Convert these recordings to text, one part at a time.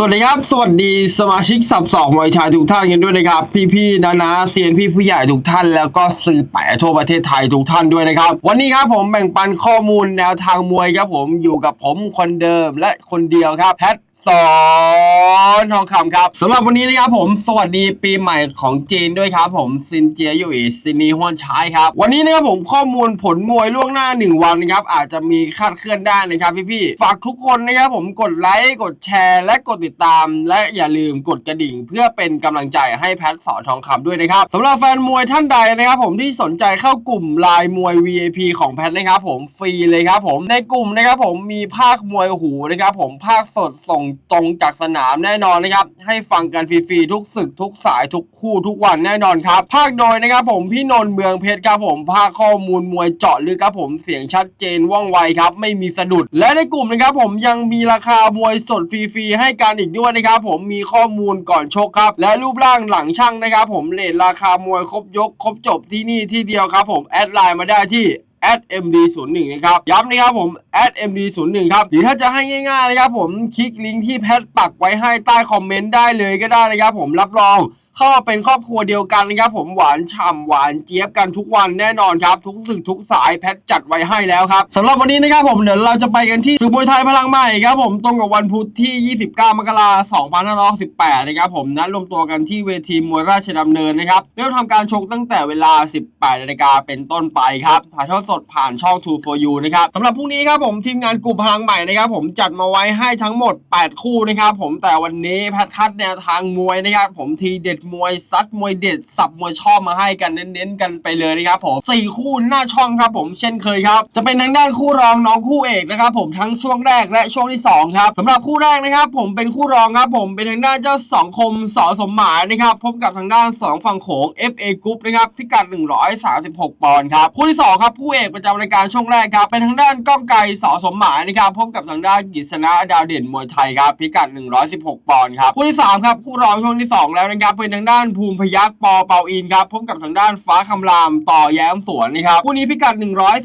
สวัสดีครับ สวัสดีสมาชิกสับสองมวยไทยทุกท่านกันด้วยนะครับ พี่ๆนะนะเซียนพี่ผู้ใหญ่ทุกท่าน แล้วก็สื่อแปะทั่วประเทศไทยทุกท่านด้วยนะครับ วันนี้ครับผมแบ่งปันข้อมูลแนวทางมวยครับผมอยู่กับผมคนเดิมและคนเดียวครับแพท สอนทองคำครับสำหรับวันนี้นะครับผม สวัสดีปีใหม่ของจีนด้วยครับผมซินเจียยู่อีซินีฮวนชายครับ วันนี้นะครับผมข้อมูลผลมวยล่วงหน้า 1 วันนะครับ อาจจะมีคาดเคลื่อนได้นะครับพี่ๆฝากทุกคนนะครับผมกดไลค์กดแชร์และกดติดตาม และอย่าลืมกดกระดิ่ง เพื่อเป็นกำลังใจให้แพทสอนทองคำด้วยนะครับสำหรับแฟนมวยท่านใดนะครับผมที่สนใจเข้ากลุ่มไลน์มวย VIP ของแพทนะครับผมฟรีเลยครับผมในกลุ่มนะครับผมมีภาคมวยหูนะครับผมภาคสดส่งตรงจากสนามแน่นอนนะครับ ให้ฟังกันฟรีๆทุกศึกทุกสายทุกคู่ทุกวันแน่นอนครับ ภาคโดยนะครับผมพี่นนท์เมืองเพชรครับผมภาคข้อมูลมวยเจาะลึกครับผมเสียงชัดเจนว่องไวครับ ไม่มีสะดุด และในกลุ่มนะครับผมยังมีราคามวยสดฟรีๆให้กันอีกด้วยนะครับผมมีข้อมูลก่อนชกครับ และรูปร่างหลังช่างนะครับผมเลทราคามวยครบยก ครบจบที่นี่ที่เดียวครับผมแอดไลน์มาได้ที่ @md01 นะครับย้ำนะครับผม @md01 ครับหรือถ้าจะให้ง่ายๆนะครับผมคลิกลิงก์ที่แพทปักไว้ให้ใต้คอมเมนต์ได้เลยก็ได้นะครับผมรับรอง เข้ามาเป็นครอบครัวเดียวกันนะครับผมหวานฉ่ำหวานเจี๊ยบกันทุกวันแน่นอนครับ ทุกสึกทุกสายแพทจัดไว้ให้แล้วครับสำหรับวันนี้นะครับผมเดี๋ยวเราจะไปกันที่ศึกมวยไทยพลังใหม่ครับผมตรงกับวันพุธที่ 29 มกราคม 2518 นะครับผมนัดรวมตัวกันที่เวทีมวยราชดำเนินนะครับเริ่มทำการชกตั้งแต่เวลา 18นาฬิกาเป็นต้นไปครับถ่ายทอดสดผ่านช่อง2 for you นะครับสำหรับพรุ่งนี้ครับผมทีมงานกลุ่มพลังใหม่นะครับผมจัดมาไว้ให้ทั้งหมด 8 คู่นะครับผมแต่วันนี้แพทคัดแนวทางมวยนะครับผมทีเด็ดมวยซัดมวยเด็ดสับมวยชอบมาให้กันเน้นๆกันไปเลยนะครับผมสี่คู่หน้าช่องครับผมเช่นเคยครับ จะเป็นทางด้านคู่รองน้องคู่เอกนะครับผมทั้งช่วงแรกและช่วงที่สองครับสำหรับคู่แรกนะครับ ผมเป็นคู่รองครับผมเป็นทางด้านเจ้าสองคมสอสมหมายนะครับพบกับทางด้านสองฝั่งโขง FA Group นะครับพิกัด 136 ปอนด์ครับคู่ที่สองครับคู่เอกประจำรายการช่วงแรกครับเป็นทางด้านก้องไกรสอสมหมายนะครับพบกับทางด้านกิษณะดาวเด่นมวยไทยครับพิกัด 116 ปอนด์ครับคู่ที่สามครับคู่รองช่วงที่สองแล้วนะครับเป็นางด้านภูมิพยัคฆ์ปอเปาอินครับพบกับทางด้านฟ้าคำรามต่อแย้มสวนนะครับคู่นี้พิกัด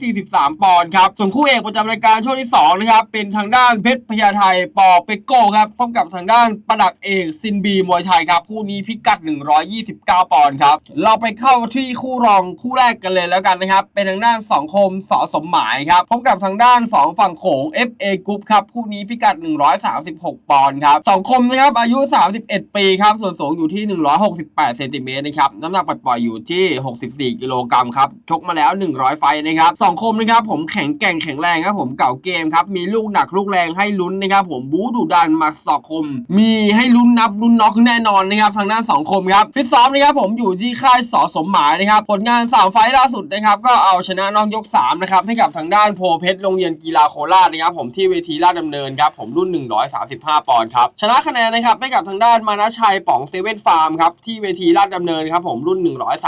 143 ปอนด์ครับส่วนคู่เอกประจำรายการช่วงที่สองนะครับเป็นทางด้านเพชรพญาไทปอเปโก้ครับพบกับทางด้านประดักเอกซินบีมวยไทยครับคู่นี้พิกัด 129 ปอนด์ครับเราไปเข้าที่คู่รองคู่แรกกันเลยแล้วกันนะครับเป็นทางด้านสองคมสอสมหมายครับพบกับทางด้านสองฝั่งโขง FA Group ครับคู่นี้พิกัด 136 ปอนด์ครับสองคมนะครับอายุ 31 ปีครับส่วนสูงอยู่ที่168เซนติเมตรนะครับน้ำหนักปล่อยๆอยู่ที่ 64 กิโลกรัมครับชกมาแล้ว 100 ไฟนะครับสองคมนะครับผมแข็งแกร่งแข็งแรงครับผมเก่าเกมครับมีลูกหนักลูกแรงให้ลุ้นนะครับผมบู๊ดุดันมักศอกคม มีให้ลุ้นนับลุ้นน็อกแน่นอนนะครับทางด้านสองคมครับฟิตซ้อมนะครับผมอยู่ที่ค่ายสอสมหมายนะครับผลงานสามไฟล่าสุดนะครับก็เอาชนะนอกยก3นะครับให้กับทางด้านโพเพชรโรงเรียนกีฬาโคราชนะครับผมที่เวทีลาดดำเนินครับผมรุ่น 135 ปอนด์ครับชนะคะแนนนะครับให้กับทางด้านมานะชัยป๋องเซเว่นฟาร์มครับที่เวทีลาดดำเนินครับผมรุ่น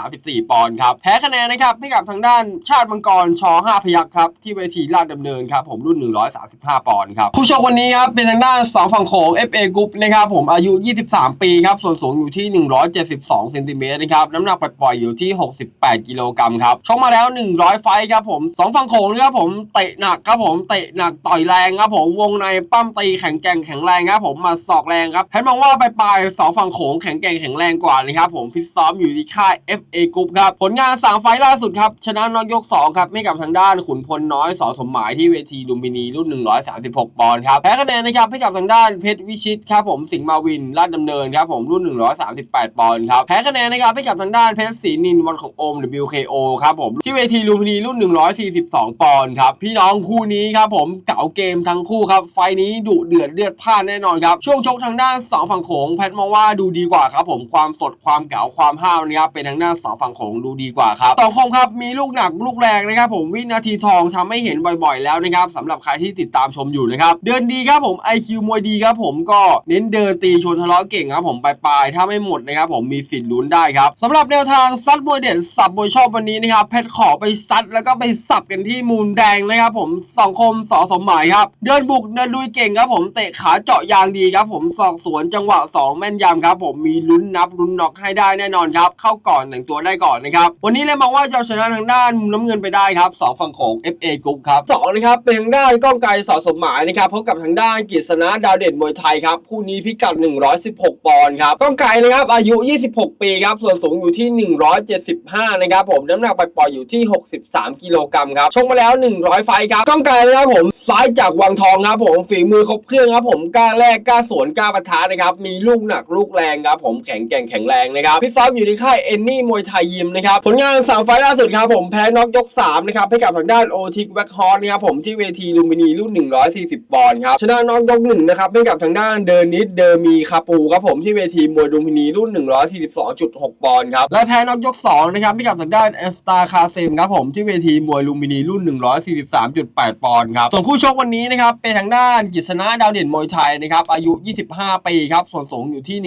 134 ปอนด์ครับแพ้คะแนนนะครับให้กับทางด้านชาติมังกรช5พยัคฆ์ครับที่เวทีลาดดำเนินครับผมรุ่น 135 ปอนด์ครับผู้ชกวันนี้ครับเป็นทางด้านสองฝั่งโขง FA Group นะครับผมอายุ 23 ปีครับส่วนสูงอยู่ที่ 172เซนติเมตรนะครับน้ำหนักปล่อยอยู่ที่ 68 กิโลกรัมครับชกมาแล้ว 100 ไฟครับผมสองฝั่งโขงนะครับผมเตะหนักครับผมเตะหนักต่อยแรงครับผมวงในปั้มตีแข็งแกร่งแข็งแรงครับผมมาศอกแรงครับแพทมองว่าปลายๆสองฝั่งโขงแข็งแกร่งแข็งแรงรงกว่านะครับผมฟิตซ้อมอยู่ที่ค่าย FA Group ครับผลงานสามไฟท์ล่าสุดครับชนะนอกยก 2 ครับ ไม่กับทางด้านขุนพลน้อยสอสมหมายที่เวทีลุมพินี รุ่น 136 ปอนด์ครับแพ้คะแนนนะครับให้กับทางด้านเพชรวิชิตครับผมสิงห์มาวินลาดดำเนินครับผมรุ่น 138 ปอนด์ครับแพ้คะแนนนะครับให้กับทางด้านเพชรศรีนินวันของโอม WKO ครับผมที่เวทีลุมพินีรุ่น 142 ปอนด์ครับพี่น้องคู่นี้ครับผมเก่าเกมทั้งคู่ครับไฟล์นี้ดุเดือดเลือดพ่านแน่นอนครับช่วงชกทางด้านสองฝั่งโขงแพทมองว่าดูดีกว่าครับผมความสดความเก๋าความห้าวนะครับเป็นทางด้านสองฝั่งโขงดูดีกว่าครับสองคมครับมีลูกหนักลูกแรงนะครับผมวินาทีทองทำให้เห็นบ่อยๆ แล้วนะครับสำหรับใครที่ติดตามชมอยู่นะครับเดินดีครับผม IQ มวยดีครับผมก็เน้นเดินตีชนทะเลาะเก่งครับผมปลายๆถ้าไม่หมดนะครับผมมีสิทธิ์ลุ้นได้ครับสำหรับแนวทางซัดมวยเด่นสับมวยชอบวันนี้นะครับเพชรขอไปซัดแล้วก็ไปสับกันที่มุมแดงนะครับผมสองคมสอสมหมายครับเดินบุกเดินลุยเก่งครับผมเตะขาเจาะยางดีครับผมสอกสวนจังหวะสองแม่นยำครับผมมีลุ้นนับนะครับรุนน็อกให้ได้แน่นอนครับเข้าก่อนแต่งตัวได้ก่อนนะครับวันนี้เลยมองว่าจะเอาชนะทางด้านมุมน้ำเงินไปได้ครับสองฝั่งของ FA Group ครับสองนะครับเป็นทางด้านก้องไกรสอสมหมายนะครับพบกับทางด้านกฤษณะดาวเด่นมวยไทยครับคู่นี้พิกัด 116 ปอนด์ครับก้องไกรนะครับอายุ 26 ปีครับส่วนสูงอยู่ที่ 175 นะครับผมน้ำหนักไปปล่อยอยู่ที่ 63 กิโลกรัมครับชกมาแล้ว 100 ไฟครับก้องไกรนะครับผมซ้ายจากวังทองครับผมฝีมือครบเครื่องครับผมกล้าแรกกล้าสวนกล้าปะทะนะครับมีลูกหนักลูกแรงครับผมแข็งแกร่งแข็งแรงนะครับพี่ซ้อมอยู่ที่ค่ายเอนนี่มวยไทยยิมนะครับผลงานสามไฟล่าสุดครับผมแพ้น็อกยก3นะครับให้กับทางด้านโอทิกแบ็คฮอร์นะครับผมที่เวทีลูมพินีรุ่น 140 ปอนด์ครับชนะน็อกยก1นะครับให้กับทางด้านเดอร์นิดเดอร์มีคาปูครับผมที่เวทีมวยลูมพินีรุ่น 142.6 ปอนด์ครับและแพ้น็อกยก2นะครับให้กับทางด้านเอสตาคาเซมครับผมที่เวทีมวยลูมพินีรุ่น 143.8 ปอนด์ครับส่วนคู่ชกวันนี้นะครับเป็นทางด้านกฤษณะดาวเด่นมวยไทยนะครับอายุ 25 ปีครับส่วนสูงอยู่ที่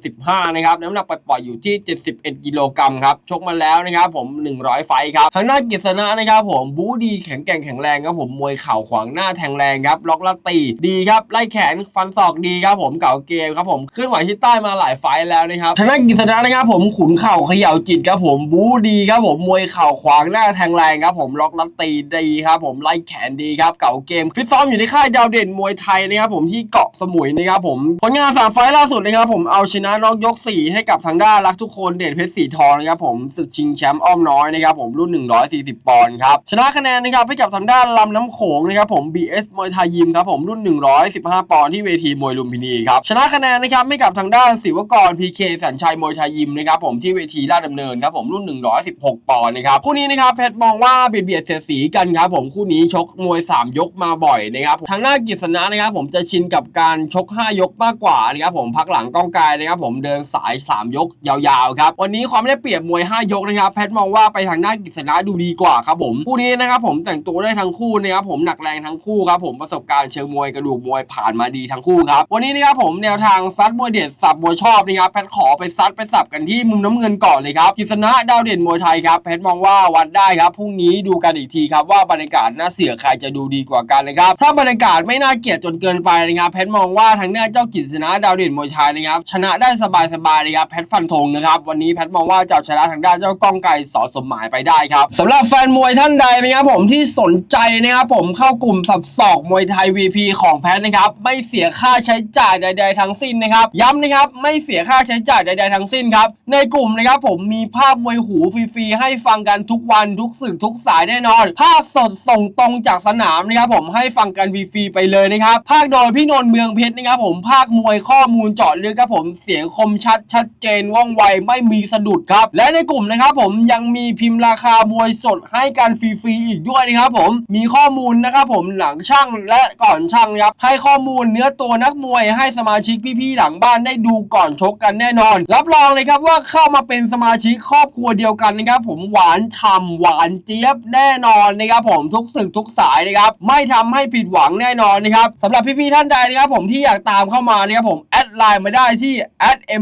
175 นะครับน้ำหนักปล่อยๆอยู่ที่ 71 กิโลกรัมครับชกมาแล้วนะครับผม 100 ไฟครับทางด้ากฤษณะนะครับผมบู๊ดีแข็งแกร่งแข็งแรงครับผมมวยเข่าขวางหน้าแทงแรงครับล็อกละตีดีครับไล่แขนฟันศอกดีครับผมเก่าเกมครับผมเคลื่อนไหวที่ใต้มาหลายไฟแล้วนะครับทางด้ากฤษณะนะครับผมขุนเข่าเขย่าจิตครับผมบู๊ดีครับผมมวยเข่าขวางหน้าแทงแรงครับผมล็อกละตีดีครับผมไล่แขนดีครับเก่าเกมฟิตซ้อมอยู่ที่ค่ายดาวเด่นมวยไทยนะครับผมที่เกาะสมุยนะครับผมผลงานสามไฟล์ล่าสุดนะครับผมเอาชนะน็อกยก4ให้กับทางด้านรักทุกคนเด่นเพชรสีทองนะครับผมศึกชิงแชมป์อ้อมน้อยนะครับผมรุ่น 140 ปอนด์ครับชนะคะแนนนะครับให้กับทางด้านลำน้ำโขงนะครับผม BS มวยไทยยิมครับผมรุ่น 115 ปอนด์ที่เวทีมวยลุมพินีครับชนะคะแนนนะครับให้กับทางด้านศิวกร PK สัญชัยมวยไทยยิมนะครับผมที่เวทีลาดดำเนินครับผมรุ่น 116 ปอนด์นะครับคู่นี้นะครับเพชรมองว่าเบียดเบียดเสียสีกันครับผมคู่นี้ชกมวย 3 ยกมาบ่อยนะครับทางหน้ากฤษณะนะครับผมจะชินกับการชก 5 ยกมากกว่านะครับผมพักหลังก้องกายนะครับผมเดินสาย3 ยกยาวๆครับวันนี้ความได้เปรียบมวย 5 ยกนะครับแพทมองว่าไปทางหน้ากฤษณะดูดีกว่าครับผมคู่นี้นะครับผมแต่งตัวได้ทั้งคู่นะครับผมหนักแรงทั้งคู่ครับผมประสบการณ์เชิงมวยกระดูกมวยผ่านมาดีทั้งคู่ครับวันนี้นะครับผมแนวทางซัดมวยเด็ดสับมวยชอบนะครับแพทขอไปซัดไปสับกันที่มุมน้ำเงินก่อนเลยครับกฤษณะดาวเด่นมวยไทยครับแพทมองว่าวัดได้ครับพรุ่งนี้ดูกันอีกทีครับว่าบรรยากาศน่าเสือใครจะดูดีกว่ากันนะครับถ้าบรรยากาศไม่น่าเกลียดจนเกินไปนะครับแพทมองว่าทางหน้าเจ้ากฤษณะดาวเด่นมวยไทยนะครับชนะได้สบายๆเลยครับแพทฟันธงนะครับวันนี้แพทมองว่าจะชนะทางด้านเจ้าก้องไก่สอสมหมายไปได้ครับสำหรับแฟนมวยท่านใดนะครับผมที่สนใจนะครับผมเข้ากลุ่มสับศอกมวยไทย VP ของแพทนะครับไม่เสียค่าใช้จ่ายใด ๆ ทั้งสิ้นนะครับย้ำนะครับไม่เสียค่าใช้จ่ายใด ๆ ทั้งสิ้นครับในกลุ่มนะครับผมมีภาพมวยหูฟรีๆให้ฟังกันทุกวันทุกสื่อทุกสายแน่นอน ภาคสดส่งตรงจากสนามนะครับผมให้ฟังกันฟรีๆไปเลยนะครับภาคโดยพี่นนท์เมืองเพชรนะครับผมภาคมวยข้อมูลเจาะลึกครับผมเสียงคมชัดชัดเจนว่องไวไม่มีสะดุดครับ และในกลุ่มนะครับผมยังมีพิมพ์ราคามวยสดให้กันฟรีๆอีกด้วยนะครับผมมีข้อมูลนะครับผมหลังช่างและก่อนช่างครับให้ข้อมูลเนื้อตัวนักมวยให้สมาชิกพี่ๆหลังบ้านได้ดูก่อนชกกันแน่นอน รับรองเลยครับว่าเข้ามาเป็นสมาชิกครอบครัวเดียวกันนะครับผมหวานฉ่ำหวานเจี๊ยบแน่นอนนะครับผมทุกสึกทุกสายนะครับไม่ทำให้ผิดหวังแน่นอนนะครับสำหรับพี่ๆท่านใดนะครับผมที่อยากตามเข้ามานะครับผมแอดไลน์มาได้ที่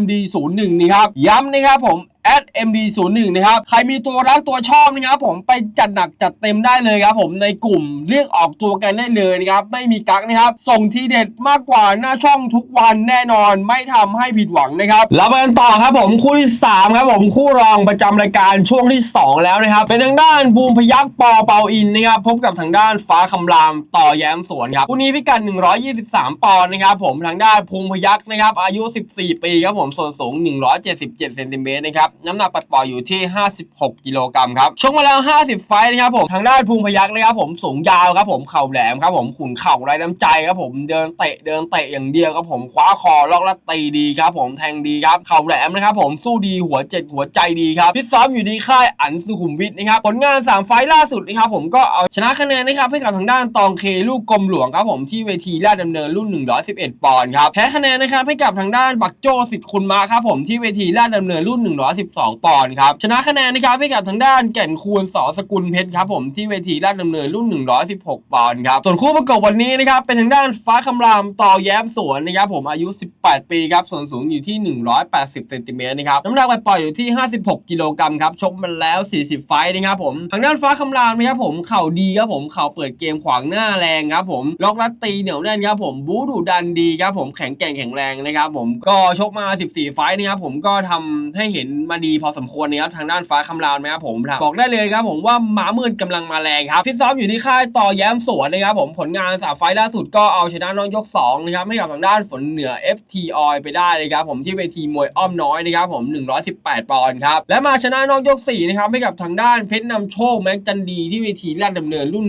md 401 นี่ครับ ย้ำนะครับผม @md01 นะครับ ใครมีตัวรักตัวชอบนะครับผมไปจัดหนักจัดเต็มได้เลยครับผมในกลุ่มเรียกออกตัวกันได้เลยนะครับ ไม่มีกักนะครับ ส่งทีเด็ดมากกว่าหน้าช่องทุกวันแน่นอนไม่ทำให้ผิดหวังนะครับแล้วไปกันต่อครับผมคู่ที่สามครับผมคู่รองประจำรายการช่วงที่สองแล้วนะครับ เป็นทางด้านบูมพยักปอเปาอินนะครับพบกับทางด้านฟ้าคำรามต่อแย้มสวนครับคู่นี้พิกัด123 ปอนด์นะครับผมทางด้านภูมิพยักนะครับอายุ 14 ปีครับผมส่วนสูง 177เซนติเมตรนะครับน้ำหนักปัดปล่อยอยู่ที่ 56 กิโลกรัมครับชกมาแล้ว 50 ไฟต์นะครับผมทางด้านภูมิพยักนะครับผมสูงยาวครับผมเข่าแหลมครับผมขุนเข่าไร้น้ำใจครับผมเดินเตะเดินเตะอย่างเดียวครับผมคว้าคอล็อกและตีดีครับผมแทงดีครับเข่าแหลมนะครับผมสู้ดีหัวเจ็ดหัวใจดีครับพิตซ้อมอยู่ที่ค่ายอันสุขุมวิทนะครับผลงาน 3 ไฟต์ล่าสุดนะครับผมก็เอาชนะคะแนนนะครับให้กับทางด้านตองเคลูกกลมหลวงครับผมที่เวทีลาดดำเนินรุ่น 111 ปอนด์ครับแพ้คะแนนนะครับให้กับทางด้านบักโจสิทธิ์คุณมาครับผมที่เวทีลาดดำเนินรุ่น112 ปอนด์ครับ ชนะคะแนนนะครับให้กับทางด้านแก่นคูณสอสกุลเพชรครับผมที่เวทีราชดำเนินรุ่น 116 ปอนด์ครับส่วนคู่ประกบวันนี้นะครับเป็นทางด้านฟ้าคำรามต่อแย้มสวนนะครับผมอายุ 18 ปีครับส่วนสูงอยู่ที่ 180เซนติเมตรนะครับน้ำหนักไปปล่อยอยู่ที่ 56 กิโลกรัมครับชกมาแล้ว 40 ไฟต์นะครับผมทางด้านฟ้าคำรามนะครับผมเข่าดีครับผมเข่าเปิดเกมขวางหน้าแรงครับผมล็อกรัดตีเหนียวแน่นครับผมบู๊ดุดันดีครับผมแข็งแกร่งแข็งแรงนะครับผมก็ชกมา 14 ไฟต์นะครับผมก็ทำให้เห็นมาดีพอสมควรนะครับทางด้านฟ้าคำรามนะครับผมบอกได้เลยครับผมว่าหมามืดกำลังมาแรงครับฟิตซ้อมอยู่ที่ค่ายต่อแย้มสวนนะครับผมผลงานสามไฟล่าสุดก็เอาชนะน้องยก2นะครับให้กับทางด้านฝนเหนือ FT Oil ไปได้นะครับผมที่เวทีมวยอ้อมน้อยนะครับผม 118 ปอนด์ครับและมาชนะน้องยก4นะครับให้กับทางด้านเพชรนำโชคแม็กจันดีที่เวทีลาดดำเนินรุ่น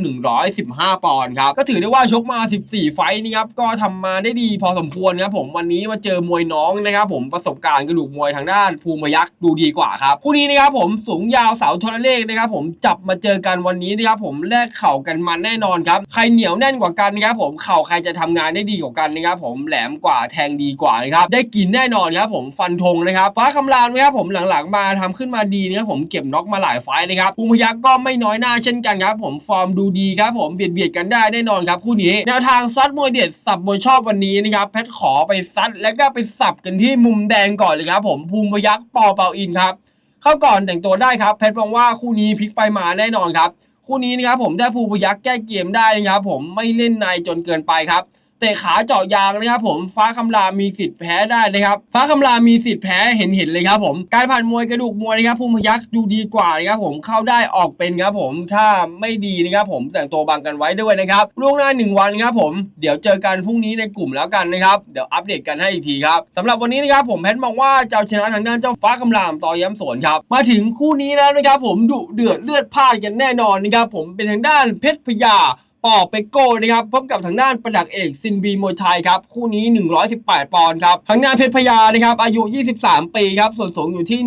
115 ปอนด์ครับก็ถือได้ว่าชกมา 14 ไฟต์นะครับก็ทำมาได้ดีพอสมควรครับผมวันนี้มาเจอมวยน้องนะครับผมประสบการณ์กระดูกมวยทางด้านภูมิยักษ์ดูดีกว่าครับคู่นี้นะครับผมสูงยาวเสาโทรเลขนะครับผมจับมาเจอกันวันนี้นะครับผมแลกเข่ากันมันแน่นอนครับใครเหนียวแน่นกว่ากันนะครับผมเข่าใครจะทำงานได้ดีกว่ากันนะครับผมแหลมกว่าแทงดีกว่านะครับได้กินแน่นอนครับผมฟันธงนะครับฟ้าคำรามนะครับผมหลังๆมาทำขึ้นมาดีนะครับผมเก็บน็อกมาหลายไฟนะครับภูมิยักษ์ก็ไม่น้อยหน้าเช่นกันครับผมฟอร์มดูดีครับผมเบียดเบียดกันได้แน่นอนครับคู่นี้แนวทางซัดมวยเด็ดสับมวยชอบวันนี้นะครับเพชรขอไปซัดแล้วก็ไปสับกันที่มุมแดงก่อนเลยครับผมภูมิยักษ์ปอเปาอนครับเข้าก่อนแต่งตัวได้ครับเพชรมองว่าคู่นี้พลิกไปมาแน่นอนครับคู่นี้นะครับผมได้ภูพยักษ์แก้เกมได้นะครับผมไม่เล่นในจนเกินไปครับ เตะขาเจาะยางนะครับผมฟ้าคำรามมีสิทธิ์แพ้ได้นะครับฟ้าคำรามมีสิทธิ์แพ้เห็นเห็นเลยครับผมการผ่านมวยกระดูกมวยนะครับภูพยักษ์ดูดีกว่านะครับผมเข้าได้ออกเป็นครับผมถ้าไม่ดีนะครับผมแต่งตัวบังกันไว้ด้วยนะครับล่วงหน้าหนึ่งวันครับผมเดี๋ยวเจอกันพรุ่งนี้ในกลุ่มแล้วกันนะครับเดี๋ยวอัปเดตกันให้อีกทีครับสำหรับวันนี้นะครับผมเพชรมองว่าจะเอาชนะทางด้านเจ้าฟ้าคำรามต่อย้ำสวนครับมาถึงคู่นี้แล้วนะครับผมดุเดือดเลือดพล่านกันแน่นอนนะครับผมเป็นทางด้านเพชรพยา ปอเปโก้นะครับพบกับทางด้านประดักเอกซินบีมวยไทยครับคู่นี้ 118 ปอนด์ครับทางด้านเพชรพยานะครับอายุ 23 ปีครับส่วนสูงอยู่ที่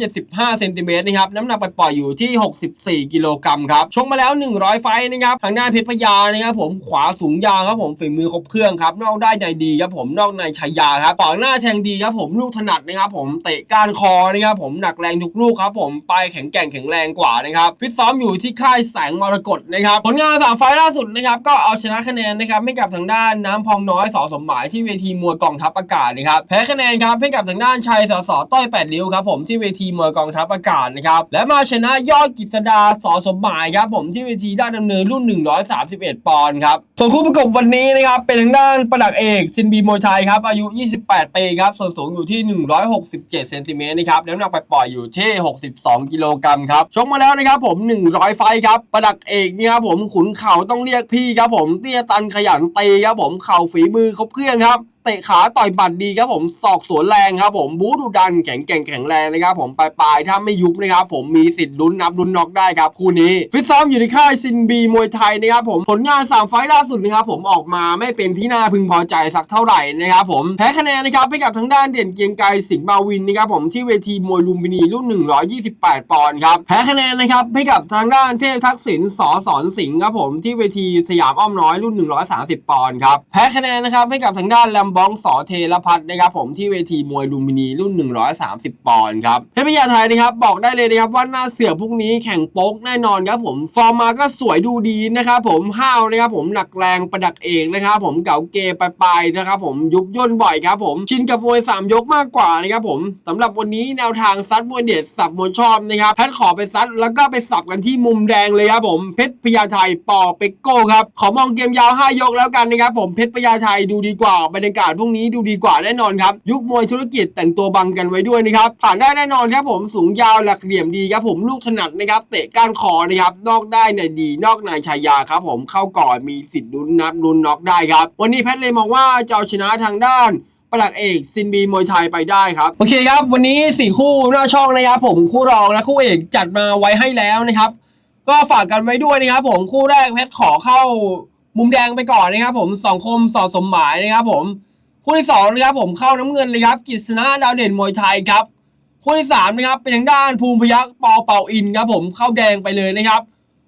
175เซนติเมตรนะครับน้ำหนักไปปล่อยอยู่ที่ 64 กิโลกรัมครับชกมาแล้ว 100 ไฟนะครับทางด้านเพชรพยานะครับผมขวาสูงยาวครับผมฝีมือครบเครื่องครับนอกได้ในดีครับผมนอกในชัยยาครับปากหน้าแทงดีครับผมลูกถนัดนะครับผมเตะก้านคอนะครับผมหนักแรงทุกลูกครับผมไปแข็งแกร่งแข็งแรงกว่านะครับฟิตซ้อมอยู่ที่ค่ายแสงมรกตนะครับผลงานสามไฟล่าสุดนะครับก็เอาชนะคะแนนนะครับให้กับทางด้านน้ำพองน้อยสอสมหมายที่เวทีมวยกองทัพอากาศนะครับแพ้คะแนนครับให้กับทางด้านชัยสอสอต้อยแปดริ้วครับผมที่เวทีมวยกองทัพอากาศนะครับและมาชนะยอดกิษดาสอสมหมายครับผมที่เวทีด้านดำเนินรุ่น 131 ปอนด์ครับส่วนคู่ประกบวันนี้นะครับเป็นทางด้านประดักเอกซินบีมวยไทยครับอายุ 28 ปีครับส่วนสูงอยู่ที่ 167เซนติเมตรนะครับน้ำหนักไปปล่อยอยู่ที่ 62 กิโลกรัมครับชกมาแล้วนะครับผม 100 ไฟครับประดักเอกเนี่ยครับผมขุนเข่าต้องเรียกพี่ครับผมเตี้ยตันขยันตีครับผมเข่าฝีมือครบเครื่องครับ เตะขาต่อยบัตรดีครับผมศอกสวนแรงครับผมบู๊ดุดันแข็งแกร่งแข็งแรงนะครับผมปลายๆถ้าไม่ยุบนะครับผมมีสิทธิ์ลุ้นนับลุ้นน็อกได้ครับคู่นี้ฟิตซ้อมอยู่ในค่ายซินบีมวยไทยนะครับผมผลงาน3ไฟล์ล่าสุดนะครับผมออกมาไม่เป็นที่น่าพึงพอใจสักเท่าไหร่นะครับผมแพ้คะแนนนะครับให้กับทางด้านเด่นเกียงไกรสิงห์มาวินนะครับผมที่เวทีมวยลุมพินีรุ่น 128 ปอนด์ครับแพ้คะแนนนะครับให้กับทางด้านเทพทักษิณสอสอนสิงห์ครับผมที่เวทีสยามอ้อมน้อยรุ่น 130 ปอนด์ครับแพ้คะแนนนะครับให้กับทางด้านแลมบ้องสอเทรพัฒนะครับผมที่เวทีมวยลุมพินีรุ่น 130 ปอนด์ครับเพชรพญาไทยนะครับบอกได้เลยนะครับว่าหน้าเสือพวกนี้แข่งโป๊กแน่นอนครับผมฟอร์มมาก็สวยดูดีนะครับผมห้าวนะครับผมหนักแรงประดักเอกนะครับผมเก๋าเกปลายนะครับผมยุบย่นบ่อยครับผมชินกับมวย 3 ยกมากกว่านะครับผมสำหรับวันนี้แนวทางซัดมวยเด็ดสับมวยชอบนะครับแพทขอไปซัดแล้วก็ไปสับกันที่มุมแดงเลยครับผมเพชรพญาไทยปอเปกโก้ครับขอมองเกมยาว 5 ยกแล้วกันนะครับผมเพชรพญาไทยดูดีกว่าบรรยากาศพวกนี้ดูดีกว่าแน่นอนครับยุคมวยธุรกิจแต่งตัวบังกันไว้ด้วยนะครับผ่านได้แน่นอนครับผมสูงยาวหลักเหลี่ยมดีครับผมลูกถนัดนะครับเตะก้านคอนะครับนอกได้ในดีนอกในชายาครับผมเข้าก่อนมีสิทธิ์ลุ้นนับลุ้นน็อกได้ครับวันนี้แพทเลยมองว่าจะเอาชนะทางด้านประหลักเอกซินบีมวยไทยไปได้ครับ โอเคครับ วันนี้ 4 คู่หน้าช่องนะครับผมคู่รองและคู่เอกจัดมาไว้ให้แล้วนะครับ ก็ฝากกันไว้ด้วยนะครับผมคู่แรกเพชรขอเข้ามุมแดงไปก่อนนะครับผมสองคมสอสมหมายนะครับผม คู่ที่สองนะครับผมเข้าน้ำเงินเลยครับกิษณะดาวเด่นมวยไทยครับคู่ที่สามนะครับเป็นทางด้านภูมิพยักษ์ปอเป่าอินครับผมเข้าแดงไปเลยนะครับ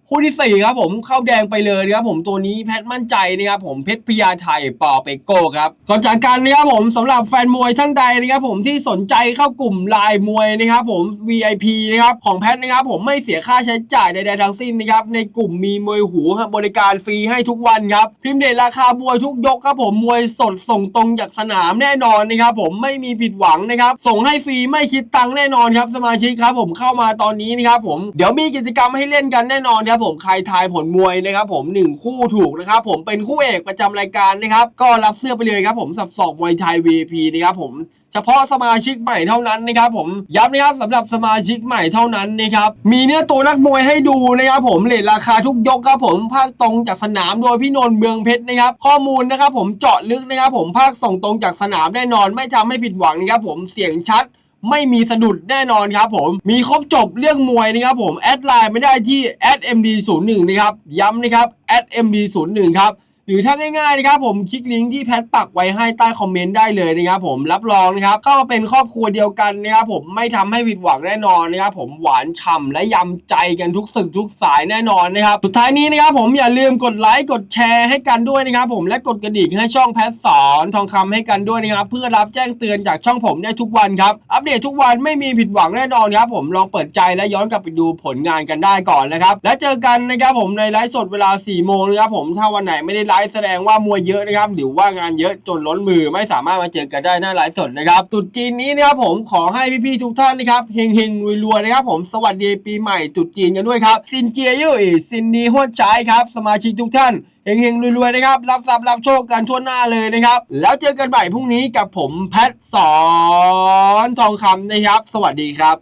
คู่ที่สี่ครับผมเข้าแดงไปเลยนะครับผมตัวนี้แพทมั่นใจนะครับผมเพชรพยาไทยปอเปโก้ครับก่อนจากกันนะครับผมสำหรับแฟนมวยท่านใดนะครับผมที่สนใจเข้ากลุ่มไลน์มวยนะครับผม VIP นะครับของแพทนะครับผมไม่เสียค่าใช้จ่ายใดๆทั้งสิ้นนะครับในกลุ่มมีมวยหูครับบริการฟรีให้ทุกวันครับพิมพ์เดทราคามวยทุกยกครับผมมวยสดส่งตรงจากสนามแน่นอนนะครับผมไม่มีผิดหวังนะครับส่งให้ฟรีไม่คิดตังค์แน่นอนครับสมาชิกครับผมเข้ามาตอนนี้นะครับผมเดี๋ยวมีกิจกรรมให้เล่นกันแน่นอนครับผมใครทายผลมวยนะครับผมหนึ่งคู่ถูกนะครับผมเป็นคู่เอกประจำรายการนะครับก็รับเสื้อไปเลยครับผมสับสอกมวยไทย VIP นะครับผมเฉพาะสมาชิกใหม่เท่านั้นนะครับผมย้ำนะครับสำหรับสมาชิกใหม่เท่านั้นนะครับมีเนื้อตัวนักมวยให้ดูนะครับผมเลทราคาทุกยกครับผมภาคตรงจากสนามโดยพี่นนท์เมืองเพชรนะครับข้อมูลนะครับผมเจาะลึกนะครับผมภาคส่งตรงจากสนามแน่นอนไม่ทำให้ผิดหวังนะครับผมเสียงชัด ไม่มีสะดุดแน่นอนครับผมมีครบจบเรื่องมวยนะครับผมแอดไลน์ไม่ได้ที่ @md01 นะครับย้ำนะครับ @md01 ครับ หรือถ้าง่ายๆนะครับผมคลิกลิงก์ที่แพทปักไว้ให้ใต้คอมเมนต์ได้เลยนะครับผมรับรองนะครับเข้ามาเป็นครอบครัวเดียวกันนะครับผมไม่ทำให้ผิดหวังแน่นอนนะครับผมหวานฉ่ำและยำใจกันทุกสึกทุกสายแน่นอนนะครับสุดท้ายนี้นะครับผมอย่าลืมกดไลค์กดแชร์ให้กันด้วยนะครับผมและกดกระดิ่งให้ช่องแพทสอนทองคำให้กันด้วยนะครับเพื่อรับแจ้งเตือนจากช่องผมได้ทุกวันครับอัปเดตทุกวันไม่มีผิดหวังแน่นอนครับผมลองเปิดใจและย้อนกลับไปดูผลงานกันได้ก่อนนะครับและเจอกันนะครับผมในไลฟ์สดเวลา4โมงนะครับผมถ้าวันไหนไม่ได้ลฟ์แสดงว่ามวยเยอะนะครับหรือว่างานเยอะจนล้นมือไม่สามารถมาเจอกันได้หน้าไลฟ์สดนะครับตรุษจีนนี้นะครับผมขอให้พี่ๆทุกท่านนะครับเฮงๆรวยๆนะครับผมสวัสดีปีใหม่ตรุษจีนกันด้วยครับซินเจียยู่อีซินนีฮวดใจายครับสมาชิกทุกท่านเฮงๆรวยๆนะครับรับทรัพย์รับโชคกันทั่วหน้าเลยนะครับ แล้วเจอกันใหม่พรุ่งนี้กับผมแพทสอนทองคำนะครับ สวัสดีครับ